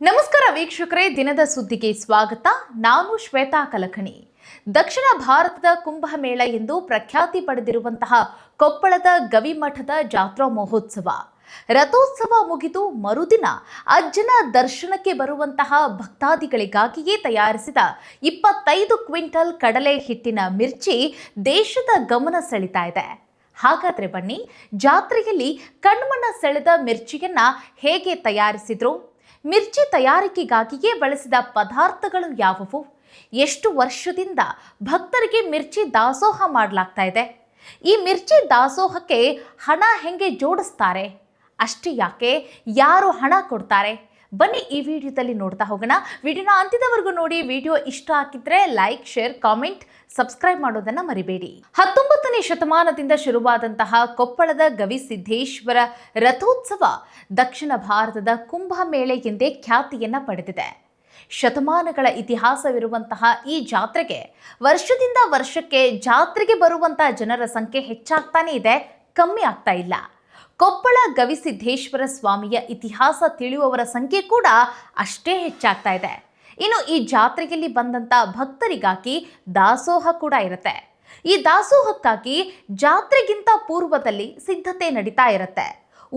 ನಮಸ್ಕಾರ ವೀಕ್ಷಕರೇ, ದಿನದ ಸುದ್ದಿಗೆ ಸ್ವಾಗತ. ನಾನು ಶ್ವೇತಾ ಕಲಕಣಿ. ದಕ್ಷಿಣ ಭಾರತದ ಕುಂಭಮೇಳ ಎಂದು ಪ್ರಖ್ಯಾತಿ ಪಡೆದಿರುವಂತಹ ಕೊಪ್ಪಳದ ಗವಿಮಠದ ಜಾತ್ರಾ ಮಹೋತ್ಸವ. ರಥೋತ್ಸವ ಮುಗಿದು ಮರುದಿನ ಅಜ್ಜನ ದರ್ಶನಕ್ಕೆ ಬರುವಂತಹ ಭಕ್ತಾದಿಗಳಿಗಾಗಿಯೇ ತಯಾರಿಸಿದ ಇಪ್ಪತ್ತೈದು ಕ್ವಿಂಟಲ್ ಕಡಲೆ ಹಿಟ್ಟಿನ ಮಿರ್ಚಿ ದೇಶದ ಗಮನ ಸೆಳಿತಾ ಇದೆ. ಹಾಗಾದ್ರೆ ಬನ್ನಿ, ಜಾತ್ರೆಯಲ್ಲಿ ಕಣ್ಮನ ಸೆಳೆದ ಮಿರ್ಚಿಯನ್ನ ಹೇಗೆ ತಯಾರಿಸಿದ್ರು? ಮಿರ್ಚಿ ತಯಾರಿಕೆಗಾಗಿಯೇ ಬಳಸಿದ ಪದಾರ್ಥಗಳು ಯಾವುವು? ಎಷ್ಟು ವರ್ಷದಿಂದ ಭಕ್ತರಿಗೆ ಮಿರ್ಚಿ ದಾಸೋಹ ಮಾಡಲಾಗ್ತಾ ಇದೆ? ಈ ಮಿರ್ಚಿ ದಾಸೋಹಕ್ಕೆ ಹಣ ಹೆಂಗೆ ಜೋಡಿಸ್ತಾರೆ? ಅಷ್ಟು ಯಾಕೆ? ಯಾರು ಹಣ ಕೊಡ್ತಾರೆ? ಬನ್ನಿ ಈ ವಿಡಿಯೋದಲ್ಲಿ ನೋಡ್ತಾ ಹೋಗೋಣ. ವಿಡಿಯೋನ ಅಂತ್ಯದವರೆಗೂ ನೋಡಿ. ವಿಡಿಯೋ ಇಷ್ಟ ಆಗಿದ್ರೆ ಲೈಕ್, ಶೇರ್, ಕಾಮೆಂಟ್, ಸಬ್ಸ್ಕ್ರೈಬ್ ಮಾಡೋದನ್ನು ಮರಿಬೇಡಿ. ಹತ್ತೊಂಬತ್ತನೇ ಶತಮಾನದಿಂದ ಶುರುವಾದಂತಹ ಕೊಪ್ಪಳದ ಗವಿಸಿದ್ದೇಶ್ವರ ರಥೋತ್ಸವ ದಕ್ಷಿಣ ಭಾರತದ ಕುಂಭಮೇಳೆ ಎಂದೇ ಖ್ಯಾತಿಯನ್ನ ಪಡೆದಿದೆ. ಶತಮಾನಗಳ ಇತಿಹಾಸವಿರುವಂತಹ ಈ ಜಾತ್ರೆಗೆ ವರ್ಷದಿಂದ ವರ್ಷಕ್ಕೆ ಜಾತ್ರೆಗೆ ಬರುವಂತಹ ಜನರ ಸಂಖ್ಯೆ ಹೆಚ್ಚಾಗ್ತಾನೇ ಇದೆ, ಕಮ್ಮಿ ಆಗ್ತಾ ಇಲ್ಲ. ಕೊಪ್ಪಳ ಗವಿಸಿದ್ದೇಶ್ವರ ಸ್ವಾಮಿಯ ಇತಿಹಾಸ ತಿಳಿಯುವವರ ಸಂಖ್ಯೆ ಕೂಡ ಅಷ್ಟೇ ಹೆಚ್ಚಾಗ್ತಾ ಇದೆ. ಇನ್ನು ಈ ಜಾತ್ರೆಯಲ್ಲಿ ಬಂದಂತ ಭಕ್ತರಿಗಾಗಿ ದಾಸೋಹ ಕೂಡ ಇರುತ್ತೆ. ಈ ದಾಸೋಹಕ್ಕಾಗಿ ಜಾತ್ರೆಗಿಂತ ಪೂರ್ವದಲ್ಲಿ ಸಿದ್ಧತೆ ನಡೀತಾ ಇರುತ್ತೆ.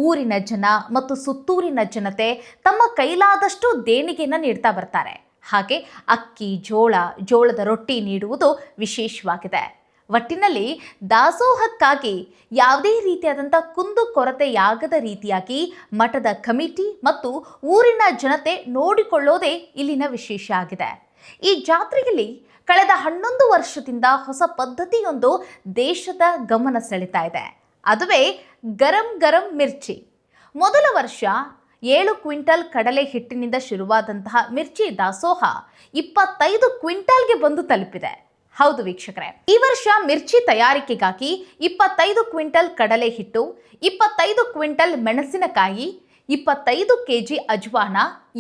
ಊರಿನ ಜನ ಮತ್ತು ಸುತ್ತೂರಿನ ಜನತೆ ತಮ್ಮ ಕೈಲಾದಷ್ಟು ದೇಣಿಗೆಯನ್ನು ನೀಡ್ತಾ ಬರ್ತಾರೆ. ಹಾಗೆ ಅಕ್ಕಿ, ಜೋಳ, ಜೋಳದ ರೊಟ್ಟಿ ನೀಡುವುದು ವಿಶೇಷವಾಗಿದೆ. ಒಟ್ಟಿನಲ್ಲಿ ದಾಸೋಹಕ್ಕಾಗಿ ಯಾವುದೇ ರೀತಿಯಾದಂಥ ಕುಂದು ಕೊರತೆಯಾಗದ ರೀತಿಯಾಗಿ ಮಠದ ಕಮಿಟಿ ಮತ್ತು ಊರಿನ ಜನತೆ ನೋಡಿಕೊಳ್ಳೋದೇ ಇಲ್ಲಿನ ವಿಶೇಷ ಆಗಿದೆ. ಈ ಜಾತ್ರೆಯಲ್ಲಿ ಕಳೆದ ಹನ್ನೊಂದು ವರ್ಷದಿಂದ ಹೊಸ ಪದ್ಧತಿಯೊಂದು ದೇಶದ ಗಮನ ಸೆಳೀತಾ ಇದೆ. ಅದುವೇ ಗರಂ ಗರಂ ಮಿರ್ಚಿ. ಮೊದಲ ವರ್ಷ ಏಳು ಕ್ವಿಂಟಲ್ ಕಡಲೆ ಹಿಟ್ಟಿನಿಂದ ಶುರುವಾದಂತಹ ಮಿರ್ಚಿ ದಾಸೋಹ ಇಪ್ಪತ್ತೈದು ಕ್ವಿಂಟಲ್ಗೆ ಬಂದು ತಲುಪಿದೆ. ಹೌದು ವೀಕ್ಷಕರೇ, ಈ ವರ್ಷ ಮಿರ್ಚಿ ತಯಾರಿಕೆಗಾಗಿ ಇಪ್ಪತ್ತೈದು ಕ್ವಿಂಟಲ್ ಕಡಲೆ ಹಿಟ್ಟು, ಇಪ್ಪತ್ತೈದು ಕ್ವಿಂಟಲ್ ಮೆಣಸಿನಕಾಯಿ ಇಪ್ಪತ್ತೈದು ಕೆ ಜಿ ಅಜ್ವಾನ,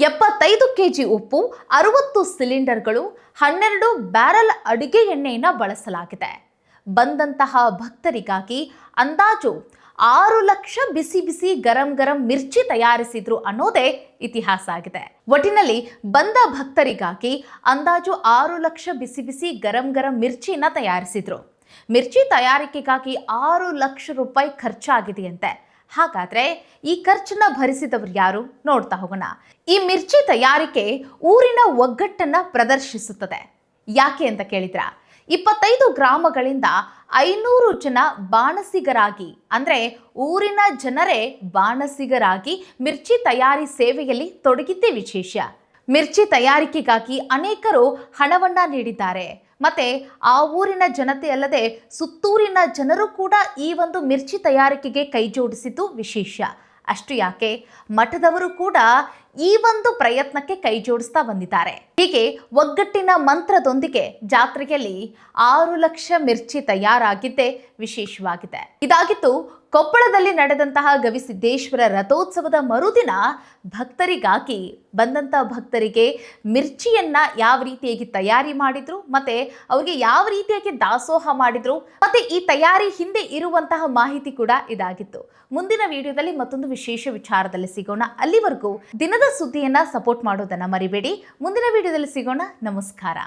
ಎಪ್ಪತ್ತೈದು ಕೆ ಜಿ ಉಪ್ಪು, ಅರವತ್ತು ಸಿಲಿಂಡರ್ಗಳು, ಹನ್ನೆರಡು ಬ್ಯಾರಲ್ ಅಡುಗೆ ಎಣ್ಣೆಯನ್ನು ಬಳಸಲಾಗಿದೆ. ಬಂದಂತಹ ಭಕ್ತರಿಗಾಗಿ ಅಂದಾಜು ಆರು ಲಕ್ಷ ಬಿಸಿ ಬಿಸಿ ಗರಂ ಗರಂ ಮಿರ್ಚಿ ತಯಾರಿಸಿದ್ರು ಅನ್ನೋದೇ ಇತಿಹಾಸ ಆಗಿದೆ. ಒಟ್ಟಿನಲ್ಲಿ ಬಂದ ಭಕ್ತರಿಗಾಗಿ ಅಂದಾಜು ಆರು ಲಕ್ಷ ಬಿಸಿ ಬಿಸಿ ಗರಂ ಗರಂ ಮಿರ್ಚಿನ ತಯಾರಿಸಿದ್ರು. ಮಿರ್ಚಿ ತಯಾರಿಕೆಗಾಗಿ ಆರು ಲಕ್ಷ ರೂಪಾಯಿ ಖರ್ಚಾಗಿದೆಯಂತೆ. ಹಾಗಾದ್ರೆ ಈ ಖರ್ಚನ್ನ ಭರಿಸಿದವರು ಯಾರು? ನೋಡ್ತಾ ಹೋಗೋಣ. ಈ ಮಿರ್ಚಿ ತಯಾರಿಕೆ ಊರಿನ ಒಗ್ಗಟ್ಟನ್ನ ಪ್ರದರ್ಶಿಸುತ್ತದೆ. ಯಾಕೆ ಅಂತ ಕೇಳಿದ್ರ? ಇಪ್ಪತ್ತೈದು ಗ್ರಾಮಗಳಿಂದ ಐನೂರು ಜನ ಬಾಣಸಿಗರಾಗಿ, ಅಂದ್ರೆ ಊರಿನ ಜನರೇ ಬಾಣಸಿಗರಾಗಿ ಮಿರ್ಚಿ ತಯಾರಿ ಸೇವೆಯಲ್ಲಿ ತೊಡಗಿದ್ದೇ ವಿಶೇಷ ಮಿರ್ಚಿ ತಯಾರಿಕೆಗಾಗಿ ಅನೇಕರು ಹಣವನ್ನ ನೀಡಿದ್ದಾರೆ. ಮತ್ತೆ ಆ ಊರಿನ ಜನತೆ ಅಲ್ಲದೆ ಸುತ್ತೂರಿನ ಜನರು ಕೂಡ ಈ ಒಂದು ಮಿರ್ಚಿ ತಯಾರಿಕೆಗೆ ಕೈ ಜೋಡಿಸಿದ್ದು ವಿಶೇಷ. ಅಷ್ಟು ಯಾಕೆ? ಮಠದವರು ಕೂಡ ಈ ಒಂದು ಪ್ರಯತ್ನಕ್ಕೆ ಕೈ ಜೋಡಿಸ್ತಾ ಬಂದಿದ್ದಾರೆ. ಹೀಗೆ ಒಗ್ಗಟ್ಟಿನ ಮಂತ್ರದೊಂದಿಗೆ ಜಾತ್ರೆಯಲ್ಲಿ ಆರು ಲಕ್ಷ ಮಿರ್ಚಿ ತಯಾರಾಗಿದ್ದೇ ವಿಶೇಷವಾಗಿದೆ. ಇದಾಗಿತ್ತು ಕೊಪ್ಪಳದಲ್ಲಿ ನಡೆದಂತಹ ಗವಿಸಿದ್ದೇಶ್ವರ ರಥೋತ್ಸವದ ಮರುದಿನ ಭಕ್ತರಿಗಾಗಿ ಬಂದಂತ ಭಕ್ತರಿಗೆ ಮಿರ್ಚಿಯನ್ನ ಯಾವ ರೀತಿಯಾಗಿ ತಯಾರಿ ಮಾಡಿದ್ರು, ಮತ್ತೆ ಅವರಿಗೆ ಯಾವ ರೀತಿಯಾಗಿ ದಾಸೋಹ ಮಾಡಿದ್ರು, ಮತ್ತೆ ಈ ತಯಾರಿ ಹಿಂದೆ ಇರುವಂತಹ ಮಾಹಿತಿ ಕೂಡ ಇದಾಗಿತ್ತು. ಮುಂದಿನ ವಿಡಿಯೋದಲ್ಲಿ ಮತ್ತೊಂದು ವಿಶೇಷ ವಿಚಾರದಲ್ಲಿ ಸಿಗೋಣ. ಅಲ್ಲಿವರೆಗೂ ದಿನದ ಸುದ್ದಿಯನ್ನ ಸಪೋರ್ಟ್ ಮಾಡೋದನ್ನ ಮರಿಬೇಡಿ. ಮುಂದಿನ ವಿಡಿಯೋದಲ್ಲಿ ಸಿಗೋಣ. ನಮಸ್ಕಾರ.